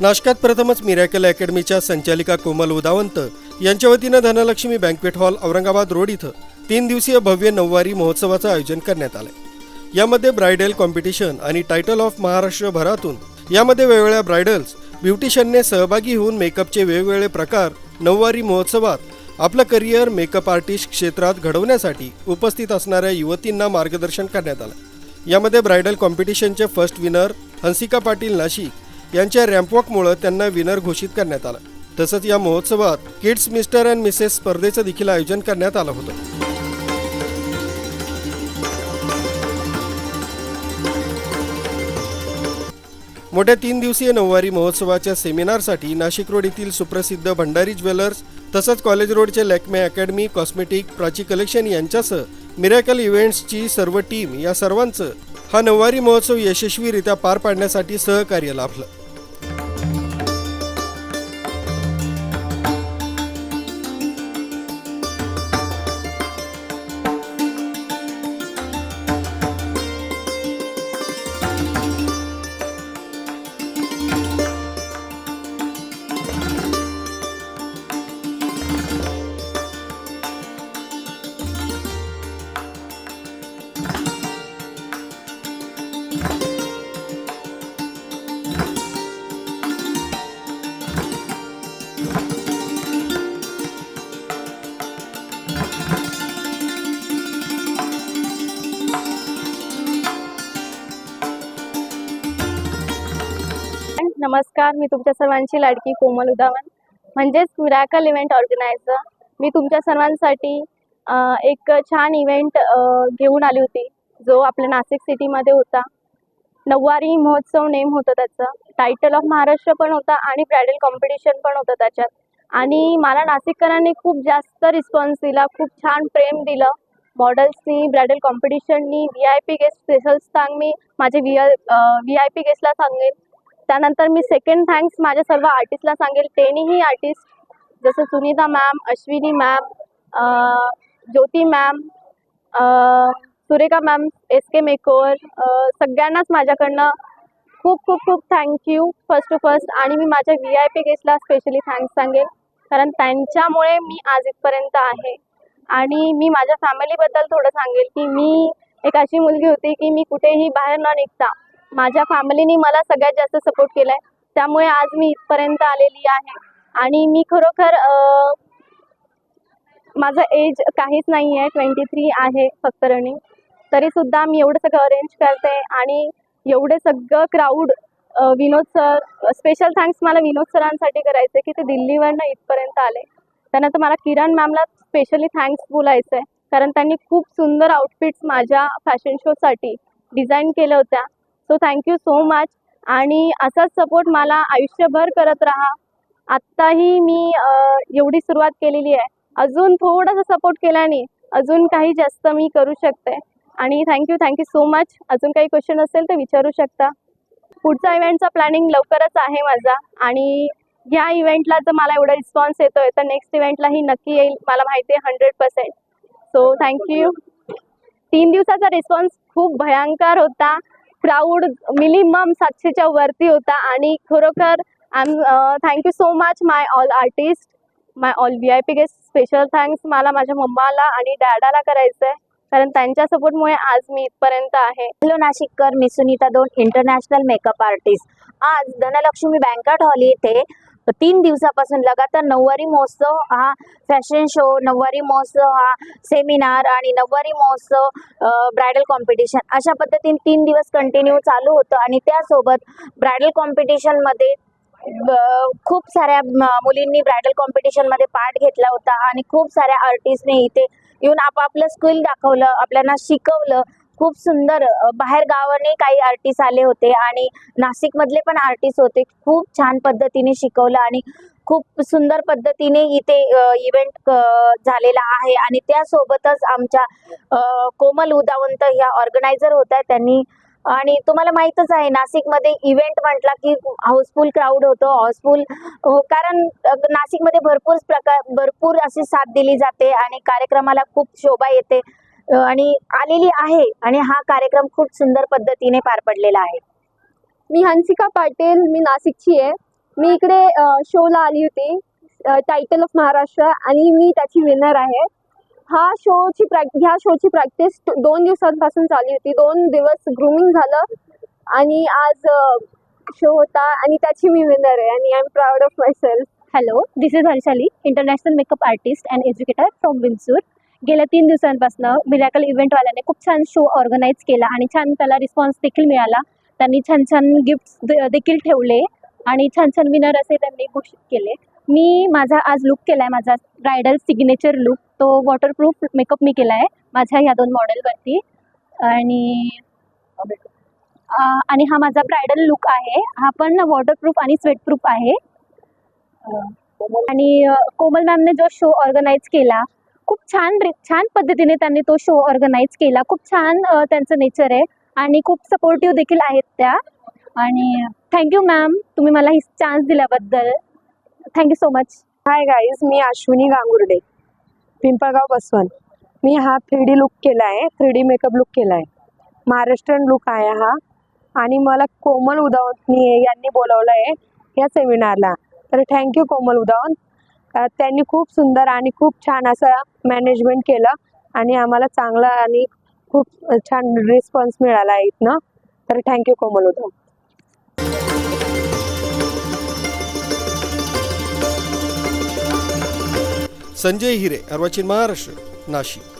नाशकात प्रथमच मिरॅकल अकॅडमीच्या संचालिका कोमल उदावंत यांच्या वतीनं Dhanalakshmi banquet hall Aurangabad road इथं तीन दिवसीय भव्य नऊवारी महोत्सवाचं आयोजन करण्यात आलं यामध्ये ब्रायडल कॉम्पिटिशन आणि टायटल ऑफ महाराष्ट्र भरातून यामध्ये वेगवेगळ्या ब्रायडल्स ब्युटिशियनने सहभागी होऊन मेकअपचे वेगवेगळे प्रकार नऊवारी महोत्सवात आपलं करिअर मेकअप आर्टिस्ट क्षेत्रात घडवण्यासाठी उपस्थित असणाऱ्या युवतींना मार्गदर्शन करण्यात आलं. यामध्ये ब्रायडल कॉम्पिटिशनचे फर्स्ट विनर हंसिका पाटील नाशिक यांच्या रॅम्पवॉकमुळं त्यांना विनर घोषित करण्यात आलं. तसंच या महोत्सवात किड्स मिस्टर अँड मिसेस स्पर्धेचं देखील आयोजन करण्यात आलं होतं. मोठ्या तीन दिवसीय नऊवारी महोत्सवाच्या सेमिनारसाठी नाशिक रोड येथील सुप्रसिद्ध भंडारी ज्वेलर्स तसंच कॉलेज रोडचे Lakme academy cosmetic Prachi collection यांच्यासह मिरॅकल इव्हेंट्सची सर्व टीम या सर्वांचं हा नऊवारी महोत्सव यशस्वीरित्या पार पाडण्यासाठी सहकार्य लाभलं. नमस्कार मी तुमच्या सर्वांची लाडकी कोमल उदावन म्हणजेच मिराकल इव्हेंट ऑर्गनायझर मी तुमच्या सर्वांसाठी एक छान इव्हेंट घेऊन आली होती जो आपल्या नाशिक सिटीमध्ये होता. नऊवारी महोत्सव नेम होतं त्याचं. टायटल ऑफ महाराष्ट्र पण होता आणि ब्रायडल कॉम्पिटिशन पण होतं त्याच्यात. आणि मला नाशिककरांनी खूप जास्त रिस्पॉन्स दिला खूप छान प्रेम दिलं. मॉडेल्सनी bridal कॉम्पिटिशननी V I P guest special सांग मी माझे V I V I P गेस्टला सांगेन. त्यानंतर मी सेकंड थँक्स माझ्या सर्व आर्टिस्टला सांगेल. त्यांनीही आर्टिस्ट जसं Sunita ma'am Ashwini ma'am Jyoti ma'am Surekha ma'am S K मेकोर सगळ्यांनाच माझ्याकडनं खूप खूप खूप थँक्यू फर्स्ट टू फर्स्ट आणि मी माझ्या व्ही आय पी गेस्टला स्पेशली थँक्स सांगेल. कारण त्यांच्यामुळे मी आज इथपर्यंत आहे. आणि मी माझ्या फॅमिलीबद्दल थोडं सांगेल की मी एक अशी मुलगी होती की मी कुठेही बाहेर न निघता माझ्या फॅमिलीने मला सगळ्यात जास्त सपोर्ट केलाय. त्यामुळे आज मी इथपर्यंत आलेली आहे. आणि मी खरोखर माझं एज काहीच नाही आहे ट्वेंटी थ्री आहे फक्त रनिंग तरीसुद्धा मी एवढं सगळं अरेंज करते आणि एवढे सगळं crowd Vinod sir special thanks मला विनोद सरांसाठी करायचं की ते दिल्लीवरनं इथपर्यंत आले. त्यानंतर मला किरण मॅमला स्पेशली थँक्स बोलायचं आहे कारण त्यांनी खूप सुंदर आउटफिट्स माझ्या फॅशन शोसाठी डिझाईन केल्या होत्या. सो थँक्यू सो मच आणि असाच सपोर्ट मला आयुष्यभर करत राहा. आत्ताही मी एवढी सुरुवात केलेली आहे. अजून थोडासा सपोर्ट केल्याने अजून काही जास्त मी करू शकते. आणि थँक्यू थँक्यू सो मच अजून काही क्वेश्चन असेल तर विचारू शकता. पुढचा इव्हेंटचा प्लॅनिंग लवकरच आहे माझा. आणि या इव्हेंटला जर मला एवढा रिस्पॉन्स येतोय तर नेक्स्ट इव्हेंटलाही नक्की येईल. मला माहिती आहे हंड्रेड पर्सेंट सो थँक्यू तीन दिवसाचा रिस्पॉन्स खूप भयंकर होता. क्राऊड मिनिमम सातशेच्या वरती होता आणि खरोखर I am thank you so much my all artist my all V I P guest special thanks मला माझ्या मम्माला आणि डॅडाला करायचं आहे कारण त्यांच्या सपोर्टमुळे आज मी इथपर्यंत आहे. हॅलो नाशिककर मी सुनीता दोन इंटरनॅशनल मेकअप आर्टिस्ट आज धनलक्ष्मी बँकट हॉल येथे तीन दिवसापासून लगातार नऊवारी महोत्सव हा फॅशन शो नऊवारी महोत्सव हा सेमिनार आणि नऊवारी महोत्सव ब्रायडल कॉम्पिटिशन अशा पद्धतीने तीन दिवस कंटिन्यू चालू होतं आणि त्यासोबत ब्रायडल कॉम्पिटिशनमध्ये ब- खूप साऱ्या मुलींनी ब्रायडल कॉम्पिटिशनमध्ये पार्ट घेतला होता आणि खूप साऱ्या आर्टिस्टने इथे येऊन आपापलं स्किल दाखवलं आपल्याला शिकवलं खूप सुंदर बाहेर गावाने काही आर्टिस्ट आले होते आणि नाशिकमधले पण आर्टिस्ट होते. खूप छान पद्धतीने शिकवलं आणि खूप सुंदर पद्धतीने इथे इव्हेंट झालेला आहे आणि त्यासोबतच आमच्या कोमल उदावंत ह्या ऑर्गनायझर होत्या त्यांनी. आणि तुम्हाला माहीतच आहे नाशिकमध्ये इव्हेंट म्हटला की हाऊसफुल क्राऊड होतो हाऊसफुल हो कारण नाशिकमध्ये भरपूर प्रकार भरपूर अशी साथ दिली जाते आणि कार्यक्रमाला खूप शोभा येते. आणि आलेली आहे आणि हा कार्यक्रम खूप सुंदर पद्धतीने पार पडलेला आहे. मी हंसिका पाटील मी नाशिकची आहे. मी इकडे शोला आली होती टायटल ऑफ महाराष्ट्र आणि मी त्याची विनर आहे. हा शोची प्रॅक् ह्या शोची प्रॅक्टिस दोन दिवसांपासून चालू होती. दोन दिवस ग्रुमिंग झालं आणि आज शो होता आणि त्याची मी विनर आहे आणि I am proud of myself hello this is Harshali international makeup artist and educator from विन्सूर गेल्या तीन दिवसांपासून मिरॅकल इव्हेंटवाल्याने खूप छान शो ऑर्गनाईज केला आणि छान त्याला रिस्पॉन्स देखील मिळाला. त्यांनी छान छान गिफ्ट्स देखील ठेवले आणि छान छान विनर असे त्यांनी घोषित केले. मी माझा आज लुक केला आहे माझा ब्रायडल सिग्नेचर लुक तो वॉटरप्रूफ मेकअप मी केला आहे माझ्या ह्या दोन मॉडेलवरती आणि आणि हा माझा ब्रायडल लुक आहे. हा पण वॉटरप्रूफ आणि स्वेटप्रूफ आहे. आणि कोमल मॅमने जो शो ऑर्गनाईज केला खूप छान रि छान पद्धतीने त्यांनी तो शो ऑर्गनाईज केला. खूप छान त्यांचं नेचर आहे आणि खूप सपोर्टिव्ह देखील आहेत त्या. आणि थँक्यू मॅम तुम्ही मला ही चान्स दिल्याबद्दल. Thank you so much hi guys मी अश्विनी गांगुर्डे पिंपळगाव बसवन मी हा थ्री डी लुक केला आहे थ्री डी मेकअप लुक केला आहे महाराष्ट्रीयन लुक आहे हा. आणि मला कोमल उदावंत यांनी बोलवलं आहे या सेमिनारला तर थँक्यू कोमल उदावंत. त्यांनी खूप सुंदर आणि खूप छान असं मॅनेजमेंट केलं आणि आम्हाला चांगला आणि खूप छान रिस्पॉन्स मिळाला आहे इथनं. तर थँक्यू कोमल उद्धव संजय हिरे अर्वाचीन महाराष्ट्र नाशिक.